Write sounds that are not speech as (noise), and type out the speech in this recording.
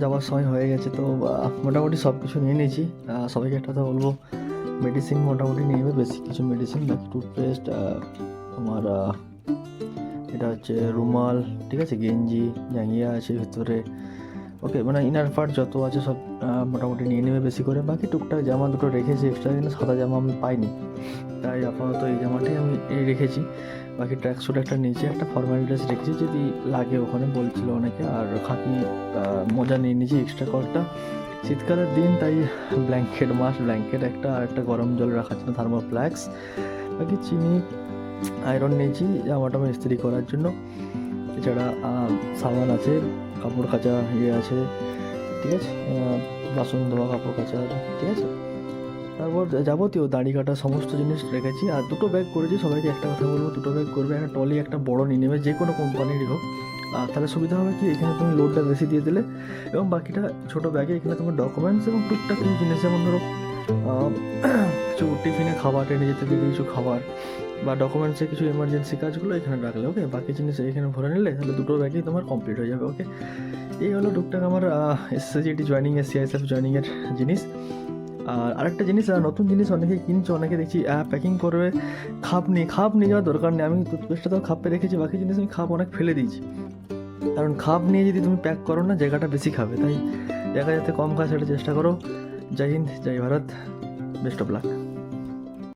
যাওয়ার সময় হয়ে গেছে, তো মোটামুটি সব কিছু নিয়ে নিয়েছি। সবাইকে একটা কথা বলব মেডিসিন মোটামুটি নিয়ে নেবে বেশি কিছু মেডিসিন বাকি টুথপেস্ট তোমার এটা হচ্ছে রুমাল, ঠিক আছে, গেঞ্জি, জাঙ্গিয়া আছে ভিতরে ওকে মানে ইনার পার্ট যত আছে সব মোটামুটি নিয়ে নেবে বেশি করে। বাকি টুকটাক জামা দুটো রেখেছি এক্সট্রা কিন্তু সাদা জামা আমি পাইনি। তাই আপাতত এই জামাটাই আমি রেখেছি। বাকি ট্র্যাক স্যুট একটা নিয়েছি, একটা ফর্মাল ড্রেস রেখেছি যদি লাগে ওখানে, বলছিল অনেকে। আর খাকি মোজা নিয়ে নিয়েছি এক্সট্রা কয়েকটা। শীতকালের দিন তাই ব্ল্যাঙ্কেট মাস্ট ব্ল্যাঙ্কেট একটা, আর একটা গরম জল রাখার জন্য থার্মোফ্ল্যাক্স বাকি চিনি আয়রন নিয়েছি, জামাটা আমি ইস্ত্রি করার জন্য। এছাড়া সাবান আছে, কাপড় কাচা ইয়ে আছে, ঠিক আছে? বাসন ধোয়া, কাপড় কাচা, ঠিক আছে? তারপর যাবতীয় দাড়ি কাটা সমস্ত জিনিস রেখেছি, আর দুটো ব্যাগ করেছি, সবাইকে একটা কথা বলব, দুটো ব্যাগ করবে, একটা টলি একটা বড় নিয়ে নেবে, যে কোনো কোম্পানিরই হোক। আর তাহলে সুবিধা হবে কি? এখানে তুমি লোডটা বেশি দিয়ে দিলে, এবং বাকিটা ছোটো ব্যাগে এখানে তোমার ডকুমেন্টস এবং টুকটাক কিছু জিনিস, যেমন ধরো (clears throat) কিছু টিফিনে খাবার টেনে যেতে দিলে কিছু খাবার বা ডকুমেন্টসে কিছু এমার্জেন্সি কাজগুলো এখানে রাখলে ওকে বাকি জিনিস এখানে ভরে নিলে, তাহলে দুটো ব্যাগই তোমার কমপ্লিট হয়ে যাবে ওকে এই হলো টুকটাক আমার এসএসজিটি জয়েনিং এর সিআইএসএফ জয়েনিংয়ের জিনিস। আর আরেকটা জিনিস নতুন জিনিস অনেকে কিনছে, অনেকে দেখছি প্যাকিং করবে, খাপ নিয়ে খাপ নিয়ে যাওয়ার দরকার নেই। আমি টুথপেস্টটা তো খাপে রেখেছি, বাকি জিনিস আমি খাপ অনেক ফেলে দিয়েছি। কারণ খাপ নিয়ে যদি তুমি প্যাক করো না, জায়গাটা বেশি খাবে। তাই জায়গা যাতে কম খায় সেটা চেষ্টা করো। जय हिंद जय भारत बेस्ट ऑफ़ लक।